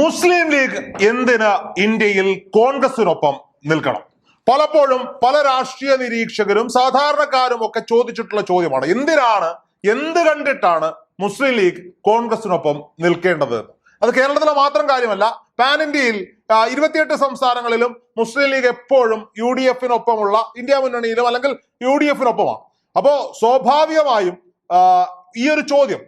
മുസ്ലിം league എന്തിന് ഇന്ത്യയിൽ കോൺഗ്രസിനൊപ്പം നിൽക്കണം? പലപ്പോഴും പല രാഷ്ട്രീയ നിരീക്ഷകരും സാധാരണക്കാരും ഒക്കെ ചോദിച്ചിട്ടുള്ള ചോദ്യമാണ് എന്തിനാണ് എന്ത് കണ്ടിട്ടാണ് മുസ്ലിം ലീഗ് കോൺഗ്രസിനൊപ്പം നിൽക്കേണ്ടത്? അത് കേരളത്തിലെ മാത്രം കാര്യമല്ല പാൻ ഇന്ത്യയിൽ ഇരുപത്തിയെട്ട് സംസ്ഥാനങ്ങളിലും മുസ്ലിം ലീഗ് എപ്പോഴും യു ഡി എഫിനൊപ്പമുള്ള ഇന്ത്യ മുന്നണിയിലും അല്ലെങ്കിൽ യു ഡി എഫിനൊപ്പമാണ്. അപ്പോ സ്വാഭാവികമായും ഈ ഒരു ചോദ്യം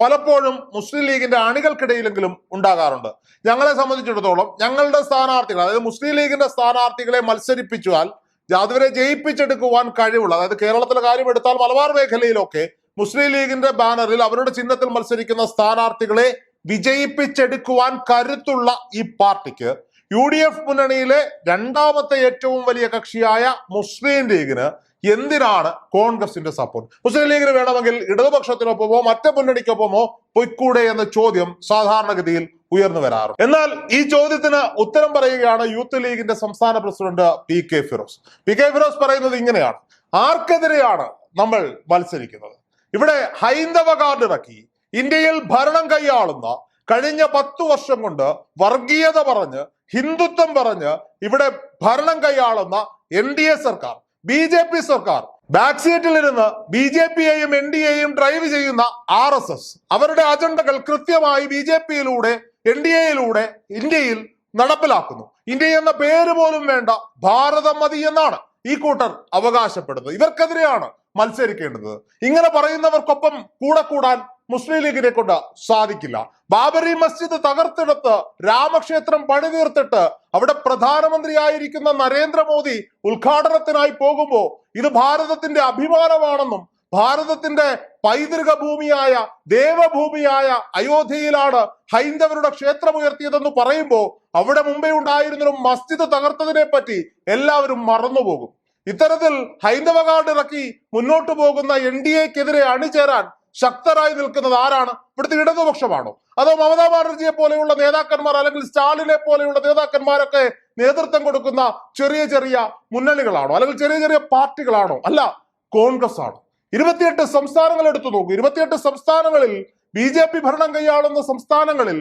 പലപ്പോഴും മുസ്ലിം ലീഗിന്റെ അണികൾക്കിടയിലെങ്കിലും ഉണ്ടാകാറുണ്ട്. ഞങ്ങളെ സംബന്ധിച്ചിടത്തോളം ഞങ്ങളുടെ സ്ഥാനാർത്ഥികൾ അതായത് മുസ്ലിം ലീഗിന്റെ സ്ഥാനാർത്ഥികളെ മത്സരിപ്പിച്ചാൽ ജാദവരെ ജയിപ്പിച്ചെടുക്കുവാൻ കഴിവുള്ള അതായത് കേരളത്തിലെ കാര്യം എടുത്താൽ മലബാർ മേഖലയിലൊക്കെ മുസ്ലിം ലീഗിന്റെ ബാനറിൽ അവരുടെ ചിഹ്നത്തിൽ മത്സരിക്കുന്ന സ്ഥാനാർത്ഥികളെ വിജയിപ്പിച്ചെടുക്കുവാൻ കരുത്തുള്ള ഈ പാർട്ടിക്ക് യു ഡി എഫ് മുന്നണിയിലെ രണ്ടാമത്തെ ഏറ്റവും വലിയ കക്ഷിയായ മുസ്ലിം ലീഗിന് എന്തിനാണ് കോൺഗ്രസിന്റെ സപ്പോർട്ട് മുസ്ലിം ലീഗിന് വേണമെങ്കിൽ ഇടതുപക്ഷത്തിനൊപ്പമോ മറ്റു മുന്നണിക്കൊപ്പമോ പൊയ്ക്കൂടെ എന്ന ചോദ്യം സാധാരണഗതിയിൽ ഉയർന്നു വരാറുണ്ട് എന്നാൽ ഈ ചോദ്യത്തിന് ഉത്തരം പറയുകയാണ് യൂത്ത് ലീഗിന്റെ സംസ്ഥാന president P K Firoz. P K Firoz പറയുന്നത് ഇങ്ങനെയാണ്. ആർക്കെതിരെയാണ് നമ്മൾ മത്സരിക്കുന്നത്? ഇവിടെ ഹൈന്ദവ കാർഡ് ഇറക്കി ഇന്ത്യയിൽ ഭരണം കൈയാളുന്ന കഴിഞ്ഞ പത്തു വർഷം കൊണ്ട് വർഗീയത പറഞ്ഞ് ഹിന്ദുത്വം പറഞ്ഞ് ഇവിടെ ഭരണം കൈയാളുന്ന എൻ ഡി എ സർക്കാർ ബി ജെ പി സർക്കാർ ബാക്ക് സീറ്റിലിരുന്ന് ബി ജെ പിയെയും എൻ ഡി എയും ഡ്രൈവ് ചെയ്യുന്ന ആർ എസ് എസ്. അവരുടെ അജണ്ടകൾ കൃത്യമായി ബി ജെ പിയിലൂടെ എൻ ഡി എയിലൂടെ ഇന്ത്യയിൽ നടപ്പിലാക്കുന്നു. ഇന്ത്യ എന്ന പേര് പോലും വേണ്ട ഭാരതം മതി എന്നാണ് ഈ കൂട്ടർ അവകാശപ്പെടുന്നത്. ഇവർക്കെതിരെയാണ് മത്സരിക്കേണ്ടത്. ഇങ്ങനെ പറയുന്നവർക്കൊപ്പം കൂടെ കൂടാൻ മുസ്ലിം ലീഗിനെ കൊണ്ട് സാധിക്കില്ല. ബാബറി മസ്ജിദ് തകർത്തെടുത്ത് രാമക്ഷേത്രം പണിതീർത്തിട്ട് അവിടെ പ്രധാനമന്ത്രിയായിരിക്കുന്ന നരേന്ദ്രമോദി ഉദ്ഘാടനത്തിനായി പോകുമ്പോൾ ഇത് ഭാരതത്തിന്റെ അഭിമാനമാണെന്നും ഭാരതത്തിന്റെ പൈതൃക ഭൂമിയായ ദേവഭൂമിയായ അയോധ്യയിലാണ് ഹൈന്ദവരുടെ ക്ഷേത്രം ഉയർത്തിയതെന്ന് പറയുമ്പോൾ അവിടെ മുമ്പേ ഉണ്ടായിരുന്നൊരു മസ്ജിദ് തകർത്തതിനെ പറ്റി എല്ലാവരും മറന്നുപോകും. ഇത്തരത്തിൽ ഹൈന്ദവ കാർഡ് ഇറക്കി മുന്നോട്ട് പോകുന്ന എൻ ഡി എക്കെതിരെ അണിചേരാൻ ശക്തരായി നിൽക്കുന്നത് ആരാണ്? ഇവിടുത്തെ ഇടതുപക്ഷമാണോ? അതോ മമതാ ബാനർജിയെ പോലെയുള്ള നേതാക്കന്മാർ അല്ലെങ്കിൽ സ്റ്റാലിനെ പോലെയുള്ള നേതാക്കന്മാരൊക്കെ നേതൃത്വം കൊടുക്കുന്ന ചെറിയ ചെറിയ മുന്നണികളാണോ? അല്ലെങ്കിൽ ചെറിയ ചെറിയ പാർട്ടികളാണോ? അല്ല കോൺഗ്രസ് ആണ് ഇരുപത്തിയെട്ട് സംസ്ഥാനങ്ങൾ എടുത്തു നോക്കൂ. ഇരുപത്തിയെട്ട് സംസ്ഥാനങ്ങളിൽ ബി ജെ പി ഭരണം കൈയാളുന്ന സംസ്ഥാനങ്ങളിൽ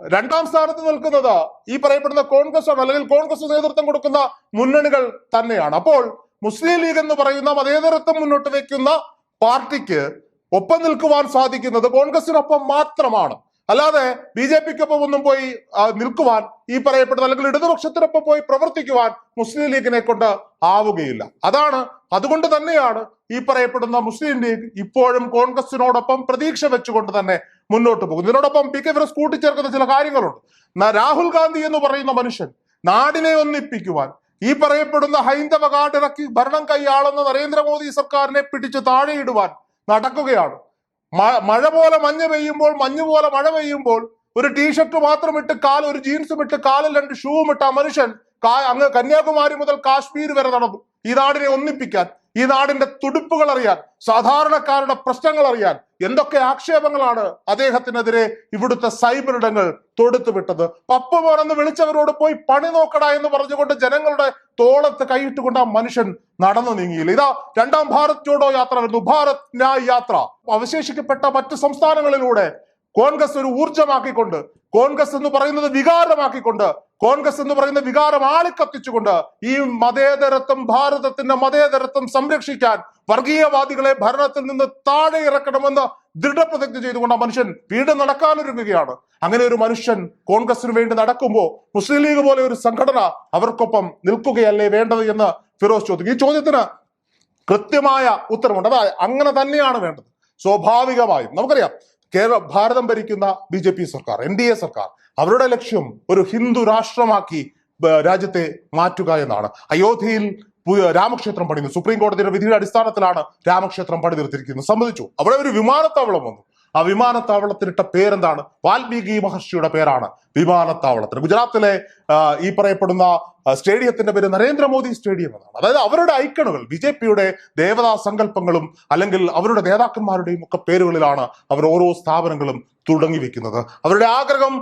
രണ്ടാം സ്ഥാനത്ത് നിൽക്കുന്നത് ഈ പറയപ്പെടുന്ന കോൺഗ്രസ് ആണ് അല്ലെങ്കിൽ കോൺഗ്രസ് നേതൃത്വം കൊടുക്കുന്ന മുന്നണികൾ തന്നെയാണ്. അപ്പോൾ മുസ്ലിം ലീഗ് എന്ന് പറയുന്ന മതേതരത്വം മുന്നോട്ട് വയ്ക്കുന്ന പാർട്ടിക്ക് ഒപ്പം നിൽക്കുവാൻ സാധിക്കുന്നത് കോൺഗ്രസിനൊപ്പം മാത്രമാണ്. അല്ലാതെ ബി ജെ പിക്കൊപ്പം ഒന്നും പോയി നിൽക്കുവാൻ ഈ പറയപ്പെടുന്ന അല്ലെങ്കിൽ ഇടതുപക്ഷത്തിനൊപ്പം പോയി പ്രവർത്തിക്കുവാൻ മുസ്ലിം ലീഗിനെ കൊണ്ട് ആവുകയില്ല. അതാണ് അതുകൊണ്ട് തന്നെയാണ് ഈ പറയപ്പെടുന്ന മുസ്ലിം ലീഗ് ഇപ്പോഴും കോൺഗ്രസിനോടൊപ്പം പ്രതീക്ഷ വെച്ചുകൊണ്ട് തന്നെ മുന്നോട്ട് പോകുന്നു ഇതിനോടൊപ്പം പി കെ ഫിറസ് കൂട്ടിച്ചേർക്കുന്ന ചില കാര്യങ്ങളുണ്ട്. രാഹുൽ ഗാന്ധി എന്ന് പറയുന്ന മനുഷ്യൻ നാടിനെ ഒന്നിപ്പിക്കുവാൻ ഈ പറയപ്പെടുന്ന ഹൈന്ദവ കാർഡ് ഇറക്കി ഭരണം കൈയാളുന്ന നരേന്ദ്രമോദി സർക്കാരിനെ പിടിച്ച് താഴെയിടുവാൻ നടക്കുകയാണ്. മഴ പോലെ മഞ്ഞ് പെയ്യുമ്പോൾ മഞ്ഞ് പോലെ മഴ പെയ്യുമ്പോൾ ഒരു ടീഷർട്ട് മാത്രം ഇട്ട് കാൽ ഒരു ജീൻസും ഇട്ട് കാലിൽ രണ്ട് ഷൂവും ഇട്ട മനുഷ്യൻ അങ്ങ് കന്യാകുമാരി മുതൽ കാശ്മീർ വരെ നടന്നു. ഈ നാടിനെ ഒന്നിപ്പിക്കാൻ. ഈ നാടിന്റെ തുടുപ്പുകൾ അറിയാൻ സാധാരണക്കാരുടെ പ്രശ്നങ്ങൾ അറിയാൻ എന്തൊക്കെ ആക്ഷേപങ്ങളാണ് അദ്ദേഹത്തിനെതിരെ ഇവിടുത്തെ സൈബർ ഇടങ്ങൾ തൊടുത്തു വിട്ടത്? പപ്പമോനെന്ന് വിളിച്ചവരോട് പോയി പണി നോക്കട എന്ന് പറഞ്ഞുകൊണ്ട് ജനങ്ങളുടെ തോളത്ത് കൈയിട്ടുകൊണ്ട് ആ മനുഷ്യൻ നടന്നു നീങ്ങിയില്ല. ഇതാ രണ്ടാം ഭാരത് ജോഡോ യാത്ര ഭാരത് ന്യായ് യാത്ര. അവശേഷിക്കപ്പെട്ട മറ്റ് സംസ്ഥാനങ്ങളിലൂടെ കോൺഗ്രസ് ഒരു ഊർജമാക്കിക്കൊണ്ട് കോൺഗ്രസ് എന്ന് പറയുന്നത് വികാരമാക്കിക്കൊണ്ട് കോൺഗ്രസ് എന്ന് പറയുന്ന വികാരം ആളിക്കത്തിച്ചുകൊണ്ട് ഈ മതേതരത്വം ഭാരതത്തിന്റെ മതേതരത്വം സംരക്ഷിക്കാൻ വർഗീയവാദികളെ ഭരണത്തിൽ നിന്ന് താഴെ ഇറക്കണമെന്ന് ദൃഢപ്രതിജ്ഞ ചെയ്തുകൊണ്ട് ആ മനുഷ്യൻ വീണ്ടും നടക്കാനൊരുങ്ങുകയാണ്. അങ്ങനെ ഒരു മനുഷ്യൻ കോൺഗ്രസിന് വേണ്ടി നടക്കുമ്പോൾ മുസ്ലിം ലീഗ് പോലെ ഒരു സംഘടന അവർക്കൊപ്പം നിൽക്കുകയല്ലേ വേണ്ടത് എന്ന് ഫിറോസ് ചോദിക്കും. ഈ ചോദ്യത്തിന് കൃത്യമായ ഉത്തരവുണ്ട് അതായത് അങ്ങനെ തന്നെയാണ് വേണ്ടത്. സ്വാഭാവികമായും നമുക്കറിയാം കേരള ഭാരതം ഭരിക്കുന്ന ബി ജെ പി സർക്കാർ എൻ ഡി എ സർക്കാർ അവരുടെ ലക്ഷ്യം ഒരു ഹിന്ദു രാഷ്ട്രമാക്കി രാജ്യത്തെ മാറ്റുക എന്നാണ്. അയോധ്യയിൽ രാമക്ഷേത്രം പണിയുന്നു. സുപ്രീം കോടതിയുടെ വിധിയുടെ അടിസ്ഥാനത്തിലാണ് രാമക്ഷേത്രം പണിതീർത്തിരിക്കുന്നത്. സമ്മതിച്ചു അവിടെ ഒരു വിമാനത്താവളം വന്നു. ആ വിമാനത്താവളത്തിനിട്ട പേരെന്താണ്? വാൽമീകി മഹർഷിയുടെ പേരാണ് വിമാനത്താവളത്തിന്. ഗുജറാത്തിലെ ഈ പറയപ്പെടുന്ന സ്റ്റേഡിയത്തിന്റെ പേര് നരേന്ദ്രമോദി സ്റ്റേഡിയം എന്നാണ്. അതായത് അവരുടെ ഐക്കണുകൾ ബി ജെ പിയുടെ ദേവതാ സങ്കല്പങ്ങളും അല്ലെങ്കിൽ അവരുടെ നേതാക്കന്മാരുടെയും ഒക്കെ പേരുകളിലാണ് അവർ ഓരോ സ്ഥാപനങ്ങളും തുടങ്ങി വെക്കുന്നത്. അവരുടെ ആഗ്രഹം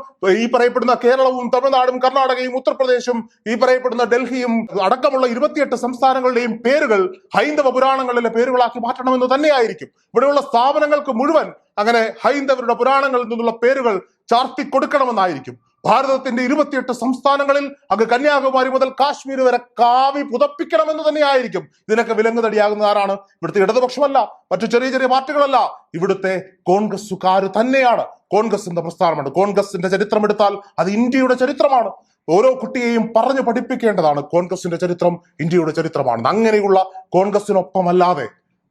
ഈ പറയപ്പെടുന്ന കേരളവും തമിഴ്നാടും കർണാടകയും ഉത്തർപ്രദേശും ഈ പറയപ്പെടുന്ന ഡൽഹിയും അടക്കമുള്ള ഇരുപത്തിയെട്ട് സംസ്ഥാനങ്ങളുടെയും പേരുകൾ ഹൈന്ദവ പുരാണങ്ങളിലെ പേരുകളാക്കി മാറ്റണമെന്ന് തന്നെയായിരിക്കും. ഇവിടെയുള്ള സ്ഥാപനങ്ങൾക്ക് മുഴുവൻ അങ്ങനെ ഹൈന്ദവരുടെ പുരാണങ്ങളിൽ നിന്നുള്ള പേരുകൾ ചാർത്തി കൊടുക്കണമെന്നായിരിക്കും ഭാരതത്തിന്റെ ഇരുപത്തിയെട്ട് സംസ്ഥാനങ്ങളിൽ അങ്ങ് കന്യാകുമാരി മുതൽ കാശ്മീർ വരെ കാവി പുതപ്പിക്കണമെന്ന് തന്നെയായിരിക്കും. ഇതിനൊക്കെ വിലങ്ങുതടിയാകുന്ന ആരാണ്? ഇവിടുത്തെ ഇടതുപക്ഷമല്ല മറ്റു ചെറിയ ചെറിയ പാർട്ടികളല്ല. ഇവിടുത്തെ കോൺഗ്രസുകാർ തന്നെയാണ്. കോൺഗ്രസ് എന്ന പ്രസ്ഥാനമുണ്ട് കോൺഗ്രസിന്റെ ചരിത്രം എടുത്താൽ അത് ഇന്ത്യയുടെ ചരിത്രമാണ്. ഓരോ കുട്ടിയെയും പറഞ്ഞു പഠിപ്പിക്കേണ്ടതാണ് കോൺഗ്രസിന്റെ ചരിത്രം ഇന്ത്യയുടെ ചരിത്രമാണ് അങ്ങനെയുള്ള കോൺഗ്രസിനൊപ്പമല്ലാതെ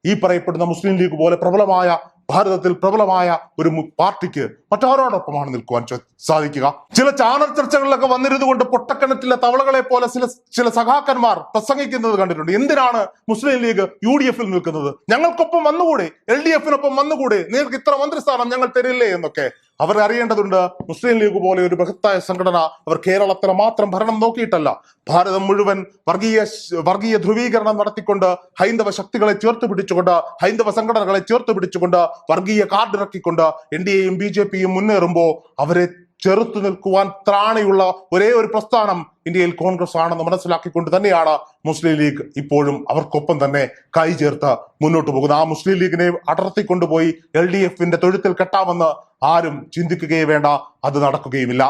ഈ പറയപ്പെടുന്ന മുസ്ലിം ലീഗ് പോലെ പ്രബലമായ ഭാരതത്തിൽ പ്രബലമായ ഒരു പാർട്ടിക്ക് മറ്റാരോടൊപ്പമാണ് നിൽക്കുവാൻ സാധിക്കുക. ചില ചാനൽ ചർച്ചകളിലൊക്കെ വന്നിരുന്നു കൊണ്ട് പൊട്ടക്കിണറ്റിലെ തവളകളെ പോലെ ചില ചില സഖാക്കന്മാർ പ്രസംഗിക്കുന്നത് കണ്ടിട്ടുണ്ട്. എന്തിനാണ് മുസ്ലിം ലീഗ് യു ഡി എഫിൽ നിൽക്കുന്നത്? ഞങ്ങൾക്കൊപ്പം വന്നുകൂടെ? എൽ ഡി എഫിനൊപ്പം വന്നുകൂടെ? നിങ്ങൾക്ക് ഇത്ര മന്ത്രിസ്ഥാനം ഞങ്ങൾ തരില്ലേ എന്നൊക്കെ അവർ അറിയേണ്ടതുണ്ട്. മുസ്ലിം ലീഗ് പോലെ ഒരു ബൃഹത്തായ സംഘടന അവർ കേരളത്തിലെ മാത്രം ഭരണം നോക്കിയിട്ടല്ല. ഭാരതം മുഴുവൻ വർഗീയ വർഗീയ ധ്രുവീകരണം നടത്തിക്കൊണ്ട് ഹൈന്ദവ ശക്തികളെ ചേർത്ത് പിടിച്ചുകൊണ്ട് ഹൈന്ദവ സംഘടനകളെ ചേർത്ത് പിടിച്ചുകൊണ്ട് വർഗീയ കാർഡ് ഇറക്കിക്കൊണ്ട് എൻ ഡി എയും ബി ജെ പിയും മുന്നേറുമ്പോൾ അവരെ ചെറുത്തു നിൽക്കുവാൻ ത്രാണിയുള്ള ഒരേ ഒരു പ്രസ്ഥാനം ഇന്ത്യയിൽ കോൺഗ്രസ് ആണെന്ന് മനസ്സിലാക്കിക്കൊണ്ട് തന്നെയാണ് മുസ്ലിം ലീഗ് ഇപ്പോഴും അവർക്കൊപ്പം തന്നെ കൈ ചേർത്ത് മുന്നോട്ട് പോകുന്നത്. ആ മുസ്ലിം ലീഗിനെ അടർത്തിക്കൊണ്ടുപോയി എൽ ഡി എഫിന്റെ തൊഴുത്തിൽ കെട്ടാമെന്ന് ആരും ചിന്തിക്കുകയേ വേണ്ട. അത് നടക്കുകയുമില്ല.